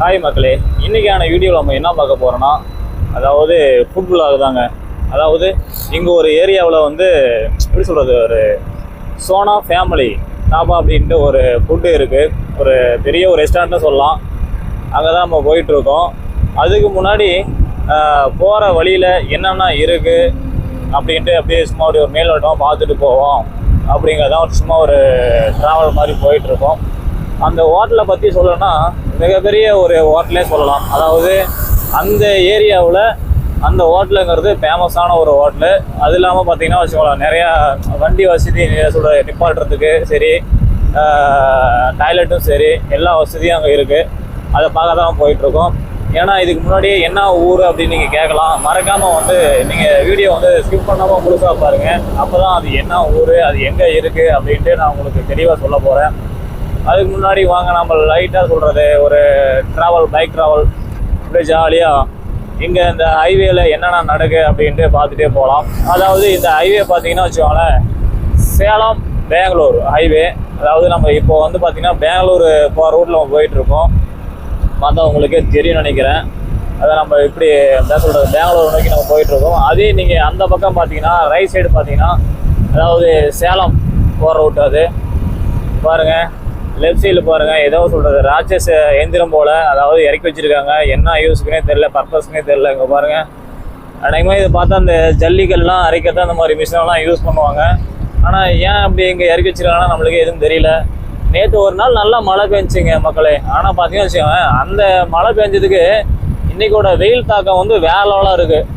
Hi மக்களே இன்றைக்கான வீடியோவில் நம்ம என்ன பார்க்க போகிறோன்னா அதாவது ஃபுட் vlog தாங்க. அதாவது இங்கே ஒரு ஏரியாவில் வந்து எப்படி சொல்கிறது ஒரு சோனா ஃபேமிலி டாபா அப்படின்ட்டு ஒரு ஃபுட்டு இருக்குது ஒரு பெரிய ஒரு ரெஸ்டாரண்ட்னு சொல்லலாம். அங்கே தான் நம்ம போயிட்டுருக்கோம். அதுக்கு முன்னாடி போகிற வழியில் என்னென்ன இருக்குது அப்படின்ட்டு அப்படியே சும்மா அப்படியே ஒரு மேலோட்டமாக பார்த்துட்டு போவோம். அப்படிங்கிறதான் ஒரு சும்மா ஒரு ட்ராவல் மாதிரி போயிட்டுருக்கோம். அந்த ஹோட்டலை பற்றி சொல்லணும்னா மிகப்பெரிய ஒரு ஹோட்டலே சொல்லலாம். அதாவது அந்த ஏரியாவில் அந்த ஹோட்டலுங்கிறது ஃபேமஸான ஒரு ஹோட்டலு. அது இல்லாமல் பார்த்தீங்கன்னா வச்சுக்கோங்களேன் நிறையா வண்டி வசதி சொல்கிற நிப்பாட்டுறதுக்கு சரி டாய்லெட்டும் சரி எல்லா வசதியும் அங்கே இருக்குது அதை பார்க்க தான் போயிட்டுருக்கோம். ஏன்னா இதுக்கு முன்னாடியே என்ன ஊர் அப்படின்னு நீங்கள் கேட்கலாம். மறக்காமல் வந்து நீங்கள் வீடியோ வந்து ஸ்கிப் பண்ணாமல் முழுசாக பாருங்கள் அப்போ தான் அது என்ன ஊர் அது எங்கே இருக்குது அப்படின்ட்டு நான் உங்களுக்கு தெளிவாக சொல்ல போகிறேன் அதுக்கு முன்னாடி வாங்க நம்ம லைட்டாக சொல்கிறது ஒரு ட்ராவல் பைக் ட்ராவல் அப்படியே ஜாலியாக இங்கே இந்த ஹைவேல என்னென்ன நடக்கு அப்படின்ட்டு பார்த்துட்டே போகலாம். அதாவது இந்த ஹைவே பார்த்தீங்கன்னா வச்சுக்கோங்களேன் சேலம் பெங்களூர் ஹைவே அதாவது நம்ம இப்போ வந்து பார்த்திங்கன்னா பெங்களூர் போகிற ரூட்டில் நம்ம போயிட்டுருக்கோம். பார்த்தா உங்களுக்கே தெரியும் நினைக்கிறேன். அதை நம்ம இப்படி என்ன சொல்கிறது பெங்களூர் நோக்கி நம்ம போயிட்டுருக்கோம். அதே நீங்கள் அந்த பக்கம் பார்த்தீங்கன்னா ரைட் சைடு பார்த்தீங்கன்னா அதாவது சேலம் போகிற ரூட் அது. பாருங்கள் லெஃப்ட் சைடில் பாருங்கள் ஏதோ சொல்கிறது ராட்சஸ் எந்திரம் போல் அதாவது இறக்கி வச்சுருக்காங்க. என்ன யூஸுக்குனே தெரில பர்பஸ்க்குனே தெரில இங்கே பாருங்கள் அநேகமாக இதை பார்த்தா அந்த ஜல்லிக்கல்லாம் அரைக்கிறது அந்த மாதிரி மிஷினெல்லாம் யூஸ் பண்ணுவாங்க. ஆனால் ஏன் அப்படி இங்கே இறக்கி வச்சிருக்காங்கன்னா நம்மளுக்கு எதுவும் தெரியல. நேற்று ஒரு நாள் நல்லா மழை பெஞ்சுங்க மக்களே. ஆனால் பார்த்தீங்கன்னா வச்சுக்கோங்க அந்த மழை பெஞ்சதுக்கு இன்றைக்கோட வெயில் தாக்கம் வந்து வேற லெவலாக இருக்குது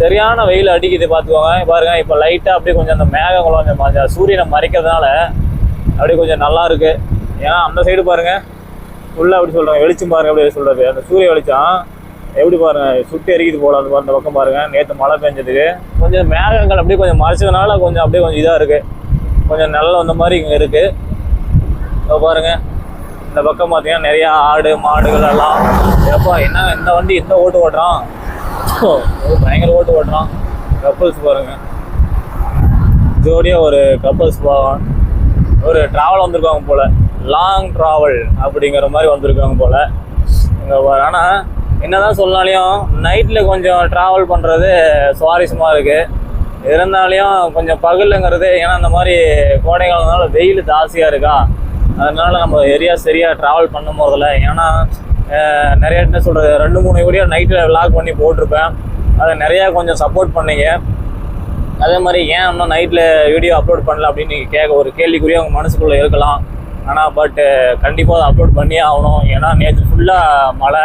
சரியான வெயில் அடிக்குது பார்த்துக்கோங்க பாருங்க இப்போ லைட்டாக அப்படியே கொஞ்சம் அந்த மேகம் கொஞ்சம் சூரியனை மறைக்கிறதுனால அப்படியே கொஞ்சம் நல்லா இருக்குது ஏன்னா அந்த சைடு பாருங்கள் ஃபுல்லாக அப்படி சொல்கிறாங்க வெளிச்சம் பாருங்கள் எப்படி சொல்கிறது அந்த சூரிய வெளிச்சம் எப்படி பாருங்கள் சுட்டி எரிக்குது போல அந்த அந்த பக்கம் பாருங்கள் நேற்று மழை பெஞ்சதுக்கு கொஞ்சம் மேகங்கள் அப்படியே கொஞ்சம் மறைச்சதுனால கொஞ்சம் அப்படியே கொஞ்சம் இதாக இருக்குது கொஞ்சம் நிழல் வந்த மாதிரி இங்கே இருக்குது பாருங்கள் இந்த பக்கம் பார்த்தீங்கன்னா நிறையா ஆடு மாடுகள் எல்லாம். எப்போ என்ன இந்த வண்டி எந்த ஓட்டு ஓட்டுறான்? பயங்கர ஓட்டு ஓட்டுறான். கப்பல்ஸ் பாருங்கள் ஜோடியாக ஒரு கப்பல்ஸ் ஒரு ட்ராவல் வந்திருக்காங்க போல். லாங் ட்ராவல் அப்படிங்கிற மாதிரி வந்திருக்காங்க போல். இங்கே ஆனால் என்ன என்னதான் சொன்னாலையும் நைட்டில் கொஞ்சம் ட்ராவல் பண்ணுறது சுவாரஸ்யமாக இருக்குது இருந்தாலையும் கொஞ்சம் பகலுங்கிறது ஏன்னா இந்த மாதிரி கோடை காலம்னால வெயில் ஜாஸ்தியாக இருக்கா? அதனால் நம்ம ஏரியா சரியாக ட்ராவல் பண்ணும் போதில்ல ஏன்னா நிறைய என்ன சொல்கிறது ரெண்டு மூணு வீடியோ நைட்டில் விளாக் பண்ணி போட்டிருப்பேன். அதை நிறையா கொஞ்சம் சப்போர்ட் பண்ணீங்க. அதே மாதிரி ஏன் இன்னும் நைட்டில் வீடியோ அப்லோட் பண்ணல அப்படின்னு நீங்கள் கேட்க ஒரு கேள்விக்குரிய உங்கள் மனசுக்குள்ளே இருக்கலாம். ஆனால் பட்டு கண்டிப்பாக அதை அப்லோட் பண்ணியே ஆகணும். ஏன்னா நேற்று ஃபுல்லாக மழை.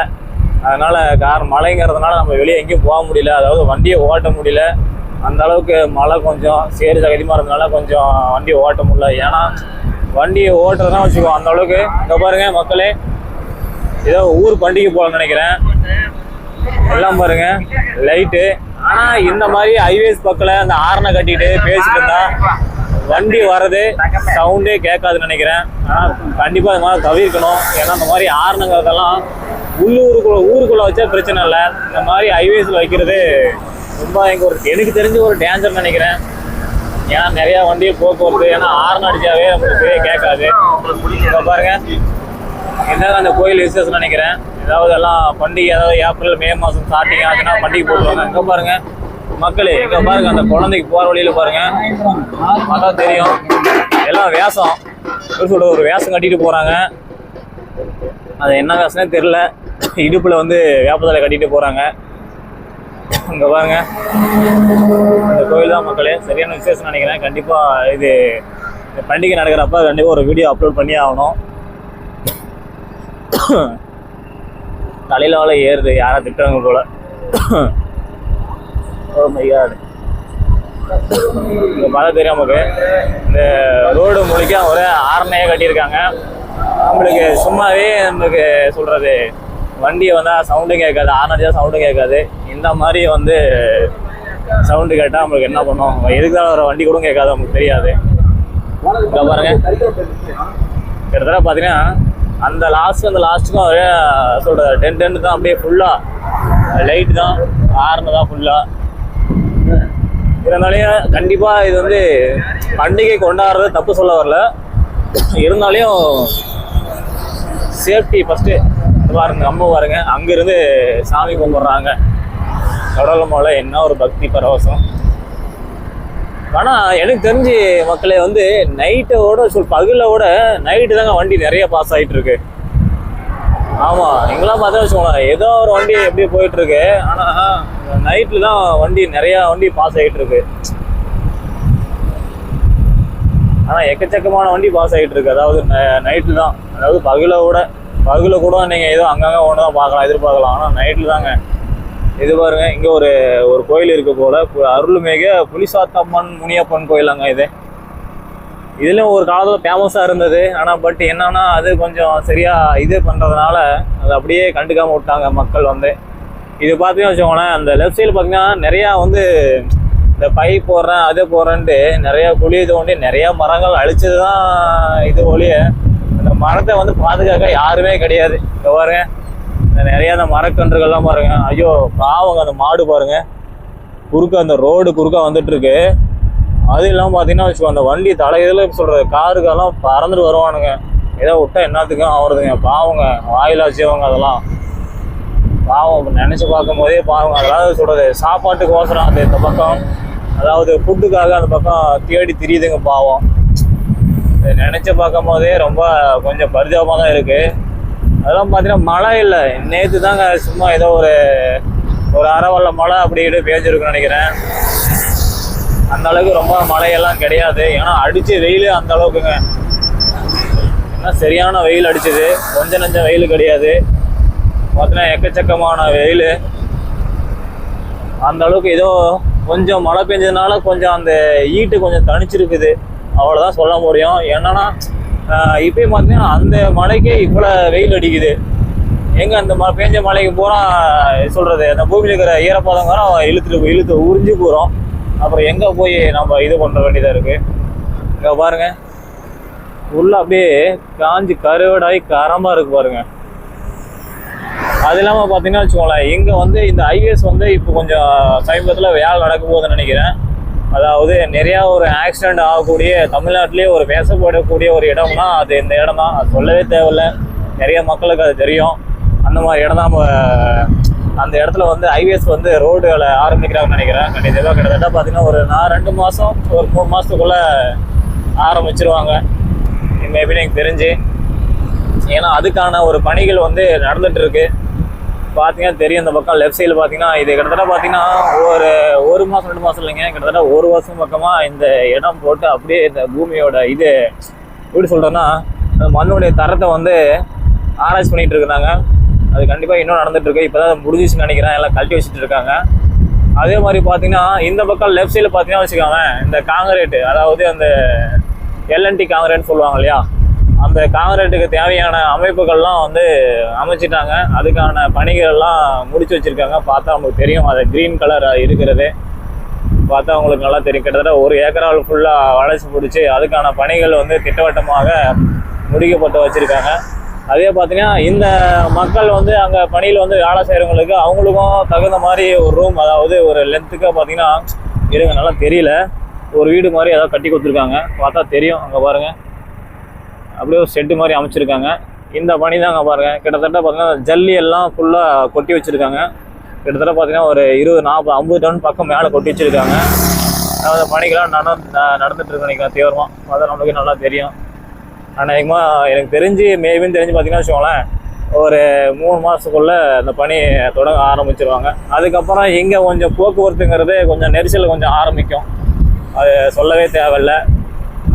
அதனால் கார் மழைங்கிறதுனால நம்ம வெளியே எங்கேயும் போக முடியல. அதாவது வண்டியை ஓட்ட முடியல. அந்த அளவுக்கு மழை கொஞ்சம். சேரு சகதிமாக இருந்தனால கொஞ்சம் வண்டியை ஓட்ட முடியல. ஏன்னா வண்டியை ஓட்டுறதுனா வச்சுக்கோ அந்த அளவுக்கு. இங்கே பாருங்கள் மக்களே. ஏதோ ஊர் பண்டிகை போகலன்னு நினைக்கிறேன். எல்லாம் பாருங்க லைட்டு ஆனால் இந்த மாதிரி ஹைவேஸ் பக்கத்தில் அந்த ஆரனை கட்டிட்டு பேசிட்டு இருந்தா வண்டி வர்றது சவுண்டே கேட்காதுன்னு நினைக்கிறேன். ஆனால் கண்டிப்பாக இது மாதிரி தவிர்க்கணும். ஏன்னா இந்த மாதிரி ஆரணங்கிறதெல்லாம் உள்ளூருக்குள்ள ஊருக்குள்ளே வச்சா பிரச்சனை இல்லை. இந்த மாதிரி ஹைவேஸில் வைக்கிறது ரொம்ப எங்கள் ஒரு எனக்கு தெரிஞ்ச ஒரு டேஞ்சர் நினைக்கிறேன். ஏன்னா நிறையா வண்டி போக்குவரத்து ஏன்னா ஆரணம் அடிச்சாவே நம்மளுக்கு கேட்காது. இப்போ பாருங்க என்ன அந்த கோயில் விசேஷம் நினைக்கிறேன். ஏதாவது எல்லாம் பண்டிகை ஏதாவது ஏப்ரல் மே மாதம் ஸ்டார்டிங் ஆச்சுன்னா பண்டிகை போட்டுருவாங்க. இங்கே பாருங்கள் மக்களே இங்க பாருங்க அந்த குழந்தைக்கு போகிற வழியில பாருங்க. அதான் தெரியும். எல்லாம் வேஷம். எப்படி ஒரு வேஷம் கட்டிட்டு போகிறாங்க அது என்ன வேஷம்னே தெரில இடுப்பில் வந்து வேப்பத்தலை கட்டிட்டு போகிறாங்க இங்க பாருங்க. இந்த கோயில் தான் மக்களே. சரியான விசேஷம் நினைக்கிறேன். கண்டிப்பாக இது பண்டிகை நடக்கிறப்ப கண்டிப்பாக ஒரு வீடியோ அப்லோட் பண்ணியே ஆகணும். தலையில வேலை ஏறுது. யாரா திட்டுறாங்க போல. ஓ மை காட் மழை தெரியும் நமக்கு இந்த ரோடு முழுக்க ஒரே ஆரணையாக கட்டியிருக்காங்க. நம்மளுக்கு சும்மாவே நமக்கு சொல்கிறது வண்டியை வந்தால் சவுண்டும் கேட்காது ஆரணைச்சா சவுண்டும் கேட்காது. இந்த மாதிரி வந்து சவுண்டு கேட்டால் நம்மளுக்கு என்ன பண்ணோம்? எதுக்கு தான் வர வண்டி கூட கேட்காது நமக்கு தெரியாது. இங்கே பாருங்க. கிட்டத்தட்ட பார்த்தீங்கன்னா அந்த லாஸ்ட் அந்த லாஸ்ட்டுக்கும் ஒரே சொல்கிறது டென் டென்ட் தான் அப்படியே ஃபுல்லாக லைட் தான் ஆறுனு தான் ஃபுல்லாக இருந்தாலையும் கண்டிப்பாக இது வந்து பண்டிகை கொண்டாடுறது தப்பு சொல்ல வரல. இருந்தாலையும் சேஃப்டி ஃபஸ்ட்டு பாருங்க கம்பம் பாருங்க. அங்கேருந்து சாமி கும்பிட்றாங்க. கடலமால என்ன ஒரு பக்தி பரவசம். ஆனால் எனக்கு தெரிஞ்சு மக்களே வந்து நைட்டோட சொல் பகலோட நைட்டு தாங்க வண்டி நிறைய பாஸ் ஆகிட்டு இருக்கு. ஆமா இங்கெல்லாம் பார்த்தா வச்சுக்கோங்களேன் ஏதோ ஒரு வண்டி எப்படி போயிட்டு இருக்கு ஆனா நைட்ல தான் வண்டி நிறைய வண்டி பாஸ் ஆகிட்டு இருக்கு ஆனா எக்கச்சக்கமான வண்டி பாஸ் ஆகிட்டு இருக்கு அதாவது நைட்டில் தான். அதாவது பகல விட பகல கூட நீங்கள் ஏதோ அங்கங்கே ஒன்று தான் பார்க்கலாம் எதிர்பார்க்கலாம். ஆனால் நைட்டில் தாங்க. இது பாருங்க இங்கே ஒரு ஒரு கோயில் இருக்கு போல பு- புலிசாத்தம்மன் முனியப்பன் கோயிலாங்க இது. இதுலேயும் ஒரு காலத்தில் ஃபேமஸாக இருந்தது. ஆனால் பட் என்னன்னா அது கொஞ்சம் சரியாக இது பண்ணுறதுனால அது அப்படியே கண்டுக்காமல் விட்டாங்க மக்கள் வந்து. இது பார்த்தீங்கன்னு வச்சுக்கோங்களேன் அந்த லெஃப்ட் சைடு பார்த்தீங்கன்னா நிறையா வந்து இந்த பை போடுறேன் அது போடுறேன்ட்டு நிறையா குழி தோண்டி நிறையா மரங்கள் அழிச்சது தான் இது ஒழிய அந்த மரத்தை வந்து பாதுகாக்க யாருமே கிடையாது. இங்கே பாருங்க இந்த நிறையா அந்த மரக்கன்றுகள்லாம் பாருங்க. ஐயோ பாவங்க அந்த மாடு பாருங்க. குறுக்க அந்த ரோடு குறுக்க வந்துட்டுருக்கு. அது இல்லாமல் பார்த்தீங்கன்னா வச்சுக்கோ அந்த வண்டி தலையில சொல்கிற காருக்கெல்லாம் பறந்துட்டு வருவானுங்க. ஏதோ விட்டா என்னத்துக்கும் ஆகுறதுங்க பாவங்க வாயிலாச்சியவங்க அதெல்லாம். பாவம் நினச்சி பார்க்கும் போதே பாவங்க. அதாவது சொல்கிறது சாப்பாட்டுக்கு ஓசரம். அந்த இந்த பக்கம் அதாவது ஃபுட்டுக்காக அந்த பக்கம் தேடி திரியுதுங்க பாவம். நினச்சி பார்க்கும் போதே ரொம்ப கொஞ்சம் பரிதாபமாக தான் இருக்குது அதெல்லாம் பார்த்தீங்கன்னா மழை இல்லை. நேற்று தாங்க சும்மா ஏதோ ஒரு ஒரு அறவள்ள மழை அப்படி இப்படி பேஞ்சிருக்குன்னு நினைக்கிறேன். அந்த அளவுக்கு ரொம்ப மழையெல்லாம் கிடையாது. ஏன்னா அடிச்சு வெயில் அந்த அளவுக்குங்க. ஏன்னா சரியான வெயில் அடிச்சது. கொஞ்சம் நஞ்சம் வெயில் கிடையாது. பார்த்தீங்கன்னா எக்கச்சக்கமான வெயில். அந்த அளவுக்கு ஏதோ கொஞ்சம் மழை பெஞ்சதுனால கொஞ்சம் அந்த ஈட்டு கொஞ்சம் தனிச்சிருக்குது அவ்வளோதான் சொல்ல முடியும். என்னன்னா இப்பயும் பார்த்தீங்கன்னா அந்த மழைக்கே இவ்வளோ வெயில் அடிக்குது. எங்கே அந்த மழை பெஞ்ச மழைக்கு பூரா சொல்கிறது அந்த பூமியில் இருக்கிற ஈரப்பதம் வர இழுத்துட்டு இழுத்து உறிஞ்சு போகிறோம் அப்புறம் எங்கே போய் நம்ம இது பண்ண வேண்டியதாக இருக்குது இங்கே பாருங்கள் உள்ளே அப்படியே காஞ்சி கருவடாகி கரமாக இருக்குது பாருங்கள் அது இல்லாமல் பார்த்தீங்கன்னா வச்சுக்கோங்களேன் இங்கே வந்து இந்த ஹைவேஸ் வந்து இப்போ கொஞ்சம் சமீபத்தில் வேலை நடக்க போகுதுன்னு நினைக்கிறேன். அதாவது நிறையா ஒரு ஆக்சிடெண்ட் ஆகக்கூடிய தமிழ்நாட்டிலேயே ஒரு பேசப்படக்கூடிய ஒரு இடம்னா அது இந்த இடம் தான் அது சொல்லவே தேவையில்ல. நிறைய மக்களுக்கு அது தெரியும். அந்த மாதிரி இடம் தான் நம்ம அந்த இடத்துல வந்து ஹைவேஸ் வந்து ரோடுகளை ஆரம்பிக்கிறாங்கன்னு நினைக்கிறேன். கண்டிப்பாக கிட்டத்தட்ட பார்த்தீங்கன்னா ஒரு நான் ரெண்டு மாதம் ஒரு மூணு மாதத்துக்குள்ளே ஆரம்பிச்சிருவாங்க. மேபி எனக்கு தெரிஞ்சு. ஏன்னா அதுக்கான ஒரு பணிகள் வந்து நடந்துட்டு இருக்கு பார்த்தீங்கன்னா தெரியும் இந்த பக்கம் லெஃப்ட் சைடில் பார்த்தீங்கன்னா இது கிட்டத்தட்ட பார்த்தீங்கன்னா ஒரு ஒரு மாதம் ரெண்டு மாதம் இல்லைங்க. கிட்டத்தட்ட ஒரு வருஷம் பக்கமாக இந்த இடம் போட்டு அப்படியே இந்த பூமியோட இது எப்படி சொல்கிறேன்னா அந்த மண்ணுடைய தரத்தை வந்து ஆராய்ச்சி பண்ணிகிட்டு இருக்கிறாங்க. அது கண்டிப்பாக இன்னும் நடந்துட்டு இருக்கு இப்போ தான் முடிஞ்சிச்சுன்னு நினைக்கிறேன். எல்லாம் கழட்டி வச்சுட்டு இருக்காங்க. அதே மாதிரி பார்த்தீங்கன்னா இந்த பக்கம் லெஃப்ட் சைடில் பார்த்தீங்கன்னா வச்சுக்கோங்க இந்த காங்கிரேட்டு அதாவது அந்த எல்என்டி காங்கிரேட்னு சொல்லுவாங்க இல்லையா? அந்த காங்கிரேட்டுக்கு தேவையான அமைப்புகள்லாம் வந்து அமைச்சிட்டாங்க. அதுக்கான பணிகள் எல்லாம் முடிச்சு வச்சுருக்காங்க. பார்த்தா அவங்களுக்கு தெரியும். அது க்ரீன் கலர் இருக்கிறது. பார்த்தா உங்களுக்கு நல்லா தெரியும். கிட்டத்தட்ட ஒரு ஏக்கரால் ஃபுல்லாக வளைச்சி பிடிச்சி அதுக்கான பணிகள் வந்து திட்டவட்டமாக முடிக்கப்பட்டு வச்சுருக்காங்க. அதே பார்த்தீங்கன்னா இந்த மக்கள் வந்து அங்கே பணியில் வந்து வேலை செய்கிறவங்களுக்கு அவங்களுக்கும் தகுந்த மாதிரி ஒரு ரூம் அதாவது ஒரு லென்த்துக்காக பார்த்தீங்கன்னா இருங்க நல்லா தெரியல. ஒரு வீடு மாதிரி ஏதாவது கட்டி கொடுத்துருக்காங்க. பார்த்தா தெரியும் அங்கே பாருங்கள் அப்படியே ஒரு செட்டு மாதிரி அமைச்சிருக்காங்க. இந்த பணி தான் அங்கே பாருங்கள் கிட்டத்தட்ட பார்த்தீங்கன்னா ஜல்லி எல்லாம் ஃபுல்லாக கொட்டி வச்சுருக்காங்க. கிட்டத்தட்ட பார்த்தீங்கன்னா ஒரு இருபது நாற்பது ஐம்பது டன் பக்கம் மேலே கொட்டி வச்சுருக்காங்க. அந்த பணிக்கெல்லாம் நடந்து நடந்துட்டு இருக்கு நினைக்கிறேன் தீவிரமாக அதான் நம்மளுக்கு நல்லா தெரியும். அநேகமாக எனக்கு தெரிஞ்சு மேபின்னு தெரிஞ்சு பார்த்தீங்கன்னா வச்சுக்கோங்களேன் ஒரு மூணு மாதத்துக்குள்ளே அந்த பணி தொடங்க ஆரம்பிச்சிருவாங்க. அதுக்கப்புறம் இங்கே கொஞ்சம் போக்குவரத்துங்கிறது கொஞ்சம் நெரிசல் கொஞ்சம் ஆரம்பிக்கும். அது சொல்லவே தேவையில்ல.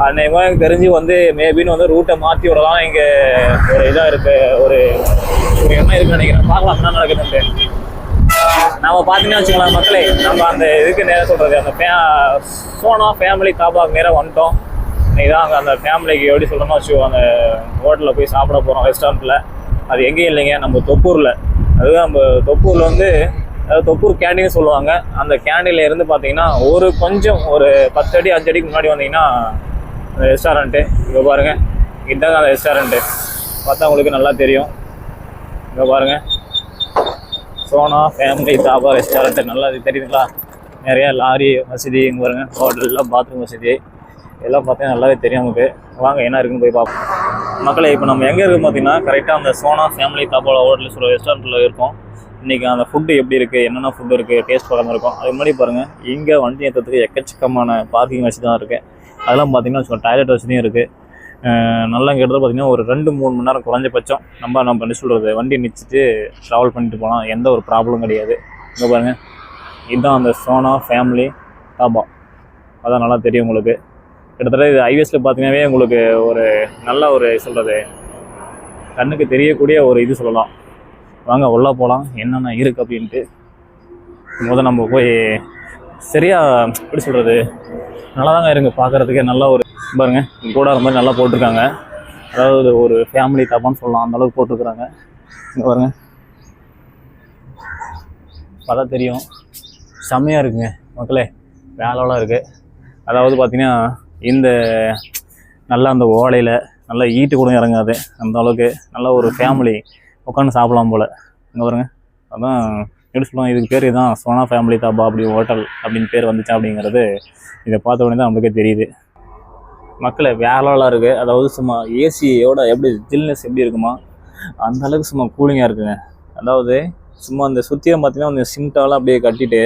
அநேகமாக எனக்கு தெரிஞ்சு வந்து மேபின்னு வந்து ரூட்டை மாற்றி விடலாம். இங்கே ஒரு இதாக இருக்குது ஒரு ஒரு எண்ணம் இருக்குன்னு நினைக்கிறேன். பார்க்கலாம் என்ன நடக்குதுன்ட்டு. நம்ம பார்த்தீங்கன்னா வச்சுக்கலாம் மக்களே நம்ம அந்த இதுக்கு நேரம் சொல்கிறது அந்த ஃபே சோனா ஃபேமிலி தாபாக்கு நேராக வந்துட்டோம். இதான் அந்த ஃபேமிலிக்கு எப்படி சொல்கிறோம்னா வச்சுக்கோ அந்த ஹோட்டலில் போய் சாப்பிட போகிறோம் ரெஸ்டாரண்ட்டில் அது எங்கேயும் இல்லைங்க நம்ம தொப்பூரில். அதுதான் நம்ம தொப்பூரில் வந்து அதாவது தொப்பூர் கேண்டீன் சொல்லுவாங்க. அந்த கேண்டீனில் இருந்து பார்த்தீங்கன்னா ஒரு கொஞ்சம் ஒரு பத்து அடி அஞ்சு அடிக்கு முன்னாடி வந்தீங்கன்னா அந்த ரெஸ்டாரண்ட்டு இங்கே பாருங்கள் இதாங்க அந்த ரெஸ்டாரண்ட்டு பார்த்தா உங்களுக்கு நல்லா தெரியும். இங்கே பாருங்கள் சோனா ஃபேமிலி தாபா ரெஸ்டாரண்ட்டு நல்லா இது தெரியுதுங்களா? நிறையா லாரி வசதி இங்கே பாருங்கள் ஹோட்டலில் பாத்ரூம் வசதி. எல்லாம் பார்த்தீங்கன்னா நல்லாவே தெரியும் நமக்கு. வாங்க என்ன இருக்குன்னு போய் பார்ப்போம். மக்களை இப்போ நம்ம எங்கே இருக்கோம் பார்த்தீங்கன்னா கரெக்டாக அந்த சோனா ஃபேமிலி தாபால ஹோட்டல் சொல்கிற ரெஸ்டாரண்ட்டில் இருக்கோம். இன்றைக்கி அந்த ஃபுட்டு எப்படி இருக்குது என்னென்ன ஃபுட்டு இருக்குது டேஸ்ட் பார்க்காம இருக்கும். அது முன்னாடி பாருங்கள் இங்கே வண்டி ஏற்றத்துக்கு எக்கச்சக்கமான பார்க்கிங் வசதி தான் இருக்குது அதெல்லாம் பார்த்தீங்கன்னா டாய்லெட் வசதியும் இருக்குது நல்லா கேட்டது பார்த்தீங்கன்னா ஒரு ரெண்டு மூணு மணி நேரம் குறைஞ்சபட்சம். நம்ம நம்ம என்ன சொல்கிறது வண்டி நிச்சுட்டு ட்ராவல் பண்ணிட்டு போகலாம். எந்த ஒரு ப்ராப்ளம் கிடையாது. இங்கே பாருங்கள் இதுதான் அந்த சோனா ஃபேமிலி தாபா. அதான் நல்லா தெரியும் உங்களுக்கு. கிட்டத்தட்ட இது ஐவிஎஸில் பார்த்தீங்கன்னாவே உங்களுக்கு ஒரு நல்ல ஒரு சொல்கிறது கண்ணுக்கு தெரியக்கூடிய ஒரு இது சொல்லலாம். வாங்க உள்ளே போகலாம் என்னென்ன இருக்குது அப்படின்ட்டு. முதல் நம்ம போய் சரியாக எப்படி சொல்கிறது நல்லா தாங்க இருங்க பார்க்குறதுக்கே நல்லா ஒரு பாருங்க கூடார மாதிரி நல்லா போட்டிருக்காங்க. அதாவது ஒரு ஃபேமிலி தப்பான்னு சொல்லலாம். அந்த அளவுக்கு போட்டிருக்கிறாங்க. இங்கே பாருங்க. பார்த்தா தெரியும். செம்மையாக இருக்குங்க. மக்களே வேலைலாம் இருக்குது அதாவது பார்த்தீங்கன்னா இந்த நல்லா அந்த ஓலையில் நல்லா ஈட்டு கூட இறங்காது. அந்த அளவுக்கு நல்ல ஒரு ஃபேமிலி உட்காந்து சாப்பிடலாம் போல். இங்கே பாருங்க. அதான் எப்படி சொல்லுவாங்க? இதுக்கு பேர் இதான் சோனா ஃபேமிலி தாபா அப்படி ஹோட்டல் அப்படின்னு பேர் வந்துச்சா அப்படிங்கிறது இதை பார்த்த உடனே தான் நம்மளுக்கே தெரியுது. மக்களை வேலாலாம் இருக்குது அதாவது சும்மா ஏசியோட எப்படி ஜில்னஸ் எப்படி இருக்குமா? அந்த அளவுக்கு சும்மா கூலிங்காக இருக்குங்க. அதாவது சும்மா அந்த சுற்றியும் பார்த்தீங்கன்னா அந்த சிம்டாலாம் அப்படியே கட்டிட்டு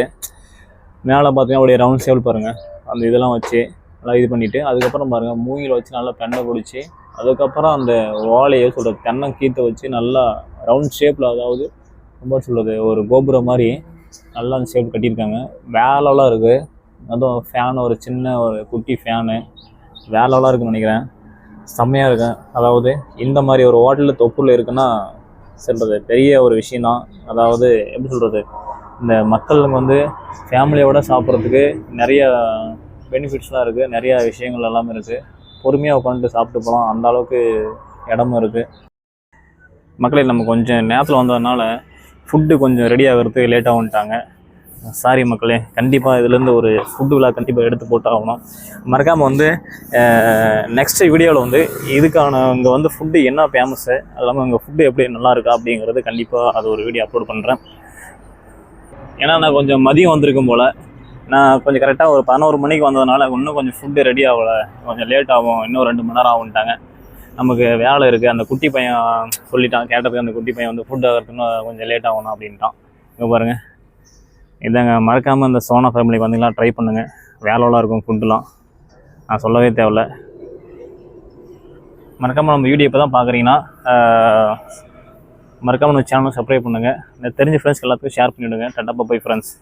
மேலே பார்த்தீங்கன்னா அப்படியே ரவுண்ட் சேவல் பாருங்கள் அந்த இதெல்லாம் வச்சு நல்லா இது பண்ணிவிட்டு அதுக்கப்புறம் பாருங்கள் மூங்கில் வச்சு நல்லா பெண்ணை பிடிச்சி அதுக்கப்புறம் அந்த ஓலையை சொல்கிறது தென்னை கீத்தை வச்சு நல்லா ரவுண்ட் ஷேப்பில் அதாவது ரொம்ப சொல்கிறது ஒரு கோபுரம் மாதிரி நல்லா அந்த ஷேப் கட்டியிருக்காங்க. வேலைலாம் இருக்குது அதுவும் ஃபேன் ஒரு சின்ன ஒரு குட்டி ஃபேனு வேலைலாம் இருக்குன்னு நினைக்கிறேன். செம்மையாக இருக்கும் அதாவது இந்த மாதிரி ஒரு ஹோட்டலில் தொப்புள் இருக்குன்னா சொல்கிறது பெரிய ஒரு விஷயந்தான் அதாவது எப்படி சொல்கிறது இந்த மக்களுக்கு வந்து ஃபேமிலியோட சாப்பிட்றதுக்கு நிறைய பெனிஃபிட்ஸ்லாம் இருக்குது நிறையா விஷயங்கள் எல்லாமே இருக்குது பொறுமையாக உட்காந்துட்டு சாப்பிட்டு போகலாம் அந்த அளவுக்கு இடமும் இருக்குது மக்களே நம்ம கொஞ்சம் நேரத்தில் வந்ததுனால ஃபுட்டு கொஞ்சம் ரெடி ஆகிறதுக்கு லேட்டாக வந்துட்டாங்க. சாரி மக்களே கண்டிப்பாக இதுலேருந்து ஒரு ஃபுட்டு விழா கண்டிப்பாக எடுத்து போட்டாகணும். மறக்காமல் வந்து நெக்ஸ்ட் வீடியோவில் வந்து இதுக்கான இங்கே வந்து ஃபுட்டு என்ன ஃபேமஸ்ஸு அது இல்லாமல் இங்கே ஃபுட்டு எப்படி நல்லா இருக்கா அப்படிங்கிறது கண்டிப்பாக அது ஒரு வீடியோ அப்லோட் பண்ணுறேன் ஏன்னா நான் கொஞ்சம் மதியம் வந்திருக்கும் போல் நான் கொஞ்சம் கரெக்டாக ஒரு பதினோரு மணிக்கு வந்ததுனால இன்னும் கொஞ்சம் ஃபுட்டு ரெடி ஆகலை. கொஞ்சம் லேட் ஆகும். இன்னும் ரெண்டு மணி நேரம் ஆகும்ட்டாங்க. நமக்கு வேலை இருக்குது அந்த குட்டி பையன் சொல்லிட்டான் கேட்டதுக்கு அந்த குட்டி பையன் வந்து ஃபுட் ஆகிறதுன்னு கொஞ்சம் லேட் ஆகணும் அப்படின்ட்டான். இங்கே பாருங்கள் இதாங்க மறக்காமல் இந்த சோனா ஃபேமிலிக்கு வந்தீங்களா ட்ரை பண்ணுங்கள் வேலைலாம் இருக்கும் ஃபுட்டுலாம் நான் சொல்லவே தேவையில்ல. மறக்காமல் நம்ம வீடியோ இப்போ தான் பார்க்குறீங்கன்னா மறக்காமல் நம்ம சேனலும் சப்ஸ்கிரைப் பண்ணுங்கள் இந்த தெரிஞ்ச ஃப்ரெண்ட்ஸ் எல்லாத்துக்கும் ஷேர் பண்ணிவிடுங்க டட்டப்பா போய் ஃப்ரெண்ட்ஸ்